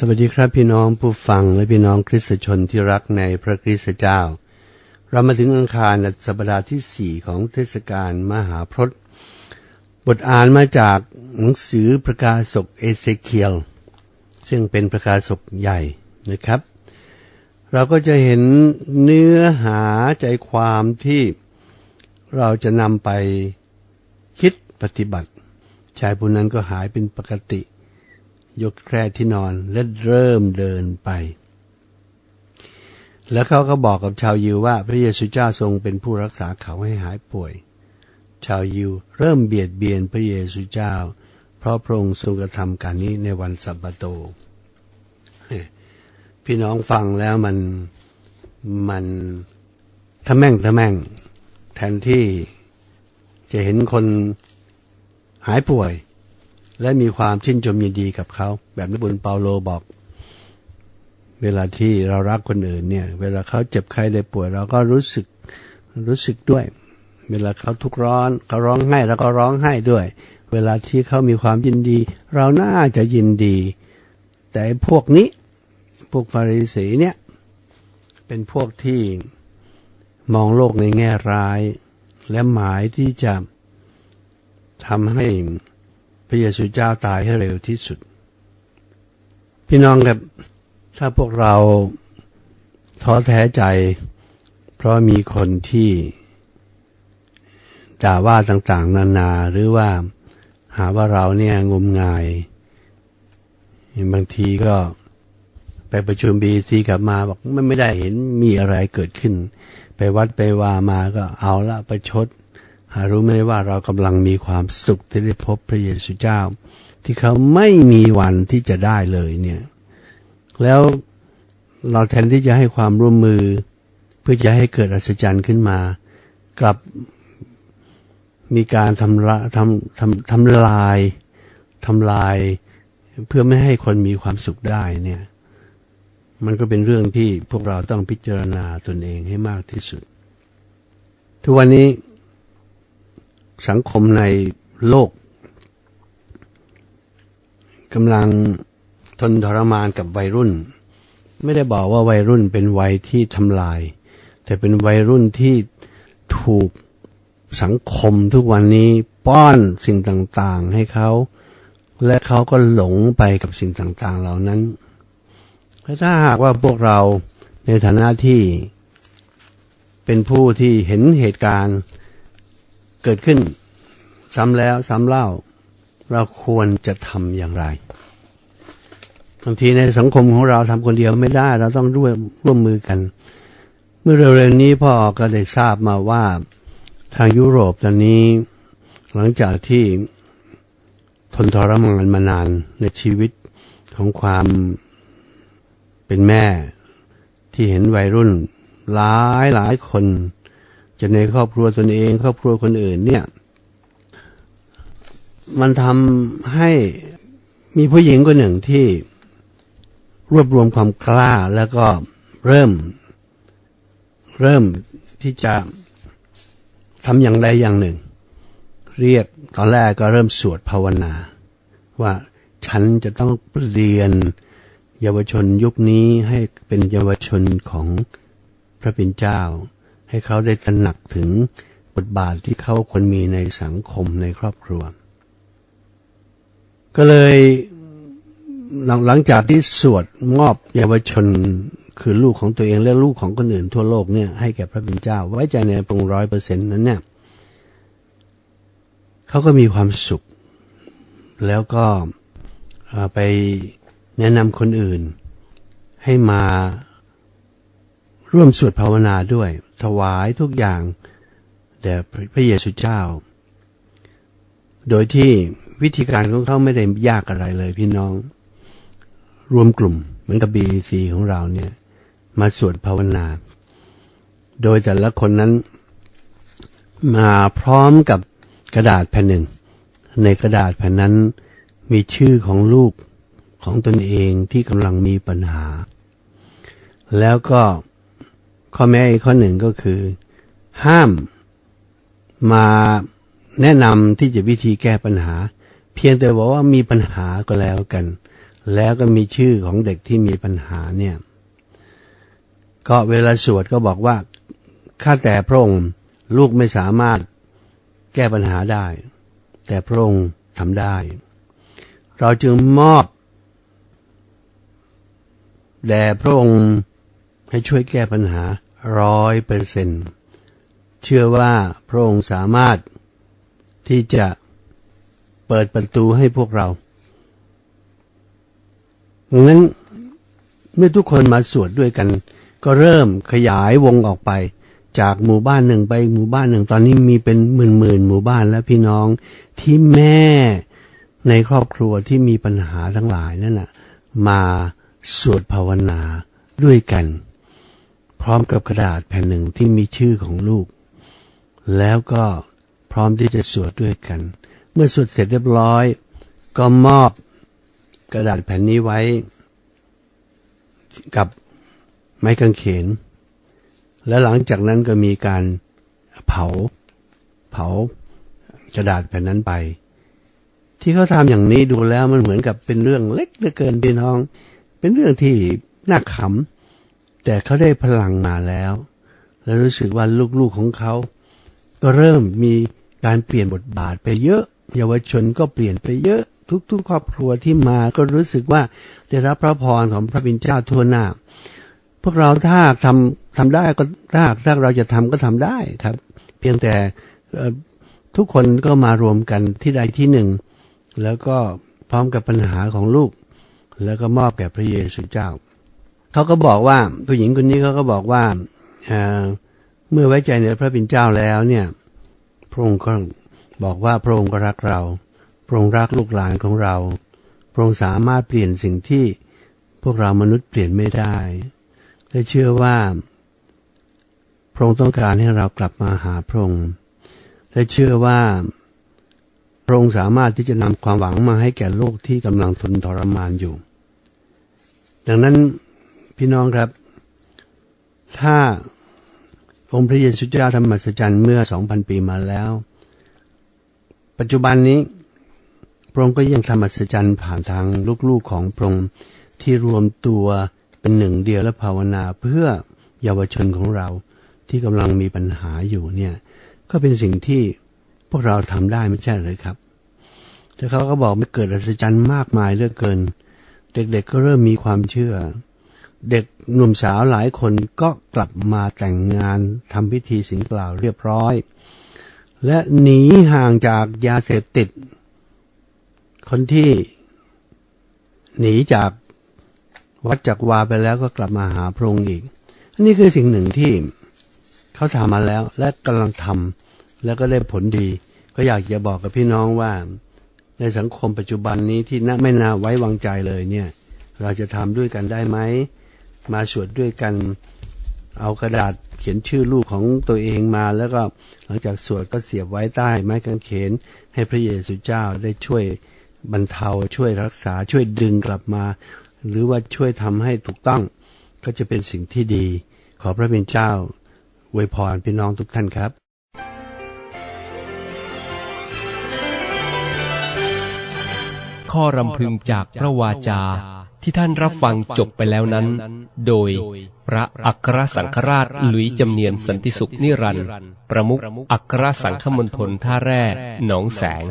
สวัสดีครับพี่น้องผู้ฟังและพี่น้องคริสตชนที่รักในพระคริสตเจ้า เรามาถึงอังคารสัปดาห์ที่สี่ของเทศกาลมหาพรตบทอ่านมาจากหนังสือประกาศกเอเซเคียล ซึ่งเป็นประกาศกใหญ่นะครับ เราก็จะเห็นเนื้อหาใจความที่เราจะนำไปคิดปฏิบัติชายผู้นั้นก็หายเป็นปกติ ยกแคร่ที่นอนและเริ่มเดินไป แล้วเขาก็บอกกับชาวยิวว่าพระเยซูเจ้าทรงเป็นผู้รักษาเขาให้หายป่วย ชาวยิวเริ่มเบียดเบียนพระเยซูเจ้า เพราะพระองค์ทรงกระทำการนี้ในวันสัปโต พี่น้องฟังแล้วมันมันทะแม่งทะแม่ง แทนที่จะเห็นคนหายป่วย และมีความชื่นชมยินดีกับเขา แบบนบุญเปาโลบอก เวลาที่เรารักคนอื่นเนี่ย เวลาเขาเจ็บไข้ได้ป่วย เราก็รู้สึกรู้สึกด้วย เวลาเขาทุกข์ร้อนเขาร้องไห้เราก็ร้องไห้ด้วย เวลาที่เขามีความยินดี เราน่าจะยินดี แต่พวกนี้พวกฟาริสีเนี่ย เป็นพวกที่มองโลกในแง่ร้าย และหมายที่จะทำให้ พระเยซูเจ้าตายให้เร็วที่สุด พี่น้องครับ ถ้าพวกเราท้อแท้ใจ เพราะมีคนที่ด่าว่าต่างๆ นานาหรือว่าหาว่าเราเนี่ยงมงาย บางทีก็ไปประชุมบีซีกลับมาบอกไม่ไม่ได้เห็นมีอะไรเกิดขึ้น ไปวัดไปว่ามาก็เอาละประชด รู้ไหมว่าเรากำลังมีความสุขที่ได้พบพระเยซูเจ้า ที่เขาไม่มีวันที่จะได้เลยเนี่ย แล้วเราแทนที่จะให้ความร่วมมือ เพื่อจะให้เกิดอัศจรรย์ขึ้นมา กลับมีการทำละทำทำทำลายทำลาย เพื่อไม่ให้คนมีความสุขได้เนี่ย มันก็เป็นเรื่องที่พวกเราต้องพิจารณาตนเองให้มากที่สุด ทุกวันนี้ สังคมในโลกกำลังทนทรมานกับวัยรุ่น ไม่ได้บอกว่าวัยรุ่นเป็นวัยที่ทำลาย แต่เป็นวัยรุ่นที่ถูกสังคมทุกวันนี้ป้อนสิ่งต่างๆให้เขา และเขาก็หลงไปกับสิ่งต่างๆเหล่านั้นถ้าหากว่าพวกเราในฐานะที่เป็นผู้ที่เห็นเหตุการณ์ เกิดขึ้น ซ้ำแล้วซ้ำเล่า เราควรจะทำอย่างไรบางทีในสังคมของเราทำคนเดียวไม่ได้ เราต้องร่วมร่วมมือกัน เมื่อเร็วๆนี้พ่อก็ได้ทราบมาว่าทางยุโรปตอนนี้ หลังจากที่ทนทรมานมานานในชีวิตของความเป็นแม่ที่เห็นวัยรุ่น หลายหลายคน จะในครอบครัวตนเองครอบครัวคนอื่นเนี่ย มันทำให้มีผู้หญิงคนหนึ่งที่รวบรวมความกล้าแล้วก็เริ่ม เริ่มที่จะทำอย่างใดอย่างหนึ่ง เรียกตอนแรกก็เริ่มสวดภาวนา ว่าฉันจะต้องเปลี่ยนเยาวชนยุคนี้ให้เป็นเยาวชนของพระเป็นเจ้า ให้เขาได้ตระหนักถึงบทบาทที่เขาควรมีในสังคมในครอบครัว ก็เลยหลังหลังจากที่สวดมอบเยาวชนคือลูกของตัวเองและลูกของคนอื่นทั่วโลกเนี่ยให้แก่พระเป็นเจ้า ไว้ใจในปรุงร้อยเปอร์เซ็นต์นั้นเนี่ยเขาก็มีความสุข แล้วก็ไปแนะนำคนอื่นให้มาร่วมสวดภาวนาด้วย ถวายทุกอย่างแด่พระเยซูเจ้า โดยที่วิธีการของเขาไม่ได้ยากอะไรเลยพี่น้อง รวมกลุ่มเหมือนกับ BEC ของเราเนี่ย มาสวดภาวนา โดยแต่ละคนนั้นมาพร้อมกับกระดาษแผ่นหนึ่ง ในกระดาษแผ่นนั้นมีชื่อของลูกของตนเองที่กำลังมีปัญหา แล้วก็ ข้อแม้อีกข้อหนึ่งก็คือ ห้ามมาแนะนำที่จะวิธีแก้ปัญหา เพียงแต่บอกว่ามีปัญหาก็แล้วกัน แล้วก็มีชื่อของเด็กที่มีปัญหาเนี่ย ก็เวลาสวดก็บอกว่าข้าแต่พระองค์ลูกไม่สามารถแก้ปัญหาได้ แต่พระองค์ทำได้ เราจึงมอบแด่พระองค์ให้ช่วยแก้ปัญหา ร้อยเปอร์เซนเชื่อว่าพระองค์สามารถที่จะเปิดประตูให้พวกเราดังนั้นเมื่อทุกคนมาสวดด้วยกัน ก็เริ่มขยายวงออกไป จากหมู่บ้านหนึ่งไปหมู่บ้านหนึ่งตอนนี้มีเป็นหมื่นหมื่นหมู่บ้านแล้วพี่น้องที่แม่ในครอบครัวที่มีปัญหาทั้งหลายนั่นน่ะมาสวดภาวนาด้วยกัน พร้อมกับกระดาษแผ่นหนึ่งที่มีชื่อของลูก แล้วก็พร้อมที่จะสวดด้วยกัน เมื่อสวดเสร็จเรียบร้อย ก็มอบกระดาษแผ่นนี้ไว้ กับไม้กางเขน และหลังจากนั้นก็มีการเผาเผากระดาษแผ่นนั้นไป ที่เขาทำอย่างนี้ดูแล้วมันเหมือนกับเป็นเรื่องเล็กเหลือเกินพี่น้อง เป็นเรื่องที่น่าขำ แต่เขาได้พลังมาแล้ว แล้วรู้สึกว่าลูกๆของเขาก็เริ่มมีการเปลี่ยนบทบาทไปเยอะ เยาวชนก็เปลี่ยนไปเยอะ ทุกๆ ครอบครัวที่มาก็รู้สึกว่าได้รับพระพรของพระบิดาเจ้าทั่วหน้า พวกเราถ้าทำทำได้ก็ถ้าถ้าเราจะทำก็ทำได้ครับ เพียงแต่ทุกคนก็มารวมกันที่ใดที่หนึ่ง แล้วก็พร้อมกับปัญหาของลูก แล้วก็มอบแก่พระเยซูเจ้า เขาก็บอกว่าผู้หญิงคนนี้เขาก็บอกว่าเเมื่อไว้ใจในพระบิดาเจ้าแล้วเนี่ย พระองค์ก็บอกว่าพระองค์ก็รักเรา พระองค์รักลูกหลานของเรา พระองค์สามารถเปลี่ยนสิ่งที่พวกเรามนุษย์เปลี่ยนไม่ได้ และเชื่อว่า พระองค์ต้องการให้เรากลับมาหาพระองค์ และเชื่อว่า พระองค์สามารถที่จะนำความหวังมาให้แก่โลกที่กำลังทนทรมานอยู่ ดังนั้น พี่น้องครับ ถ้าองค์พระเยซูเจ้าทำมหัศจรรย์เมื่อสองพันปีมาแล้ว ปัจจุบันนี้ พระองค์ก็ยังทำมหัศจรรย์ผ่านทางลูกๆของพระองค์ที่รวมตัวเป็นหนึ่งเดียวและภาวนาเพื่อเยาวชนของเราที่กำลังมีปัญหาอยู่เนี่ย ก็เป็นสิ่งที่พวกเราทำได้ไม่ใช่หรือครับ แต่เขาก็บอกไม่เกิดอัศจรรย์มากมายเลือเกิน เด็กๆก็เริ่มมีความเชื่อ เด็กหนุ่มสาวหลายคนก็กลับมาแต่งงานทำพิธีสิ่งเปล่าเรียบร้อย และหนีห่างจากยาเสพติด คนที่หนีจากวัดจักวาไปแล้วก็กลับมาหาพระองค์อีก อันนี้คือสิ่งหนึ่งที่เขาทำมาแล้วและกำลังทำแล้วก็ได้ผลดี ก็อยากจะบอกกับพี่น้องว่า ในสังคมปัจจุบันนี้ที่น่าไม่น่าไว้วางใจเลยเนี่ย เราจะทำด้วยกันได้ไหม มาสวดด้วยกัน เอากระดาษเขียนชื่อลูกของตัวเองมา แล้วก็หลังจากสวดก็เสียบไว้ใต้ไม้กางเขน ให้พระเยซูเจ้าได้ช่วยบรรเทาช่วยรักษาช่วยดึงกลับมา หรือว่าช่วยทำให้ถูกต้อง ก็จะเป็นสิ่งที่ดี ขอพระเป็นเจ้าอวยพรพี่น้องทุกท่านครับข้อรำพึงจากพระวาจา ที่ท่านรับฟังจบไปแล้วนั้น โดยพระอัครสังฆราชหลุยจำเนียนสันติสุขนิรันดร์ประมุขอัครสังฆมณฑลท่าแร่หนองแสง